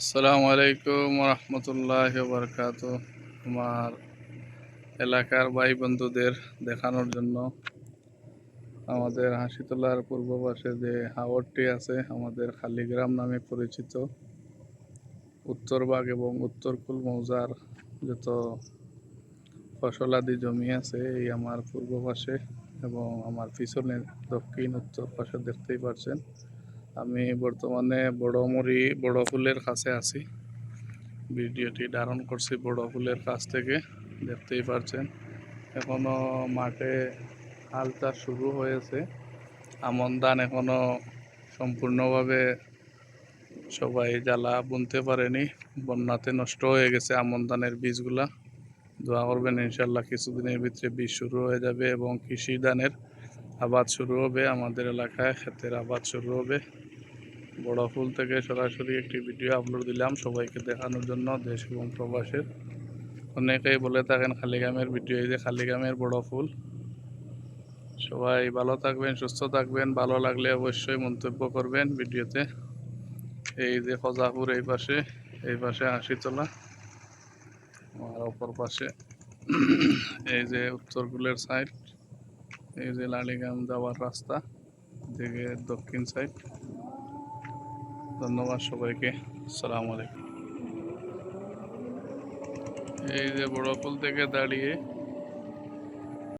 আসসালামু আলাইকুম রহমতুল্লাহ বরকাত আমার এলাকার ভাই বন্ধুদের দেখানোর জন্য আমাদের হাসিতলার পূর্ব পাশে যে হাওরটি আছে, আমাদের খালিগ্রাম নামে পরিচিত। উত্তরবাগ এবং উত্তরকুল মৌজার যত ফসলাদি জমি আছে, এই আমার পূর্ব পাশে এবং আমার পিছনে দক্ষিণ উত্তর পাশে দেখতেই পাচ্ছেন আমি বর্তমানে বড়মুড়ি বড় ফুলের কাছে আছি। ভিডিওটি ধারণ করছি বড় ফুলের কাছ থেকে, দেখতেই পাচ্ছেন এখনও মাঠে হাল চাষ শুরু হয়েছে। আমন ধান এখনও সম্পূর্ণভাবে সবাই জ্বালা বুনতে পারেনি। বন্যাতে নষ্ট হয়ে গেছে আমন ধানের বীজগুলা। দোয়া করবেন ইনশাল্লাহ কিছুদিনের ভিতরে বীজ শুরু হয়ে যাবে এবং কৃষি ধানের আবাদ শুরু হবে। আমাদের এলাকায় ক্ষেতের আবাদ শুরু হবে। বড় ফুল থেকে সরাসরি একটি ভিডিও আপলোড দিলাম সবাইকে দেখানোর জন্য, দেশ এবং প্রবাসের। অনেকেই বলে থাকেন খালিগামের ভিডিও, এই যে খালিগামের বড় ফুল। সবাই ভালো থাকবেন, সুস্থ থাকবেন, ভালো লাগলে অবশ্যই মন্তব্য করবেন ভিডিওতে। এই যে খজাপুর এই পাশে এই পাশে হাসিতলা আর অপর পাশে এই যে উত্তরগুলের সাইড এই যে লালিগাম যাওয়ার রাস্তা দিকে দক্ষিণ সাইড ধন্যবাদ সবাইকে। আসসালামু আলাইকুম। এই যে বড় ফুল থেকে দাঁড়িয়ে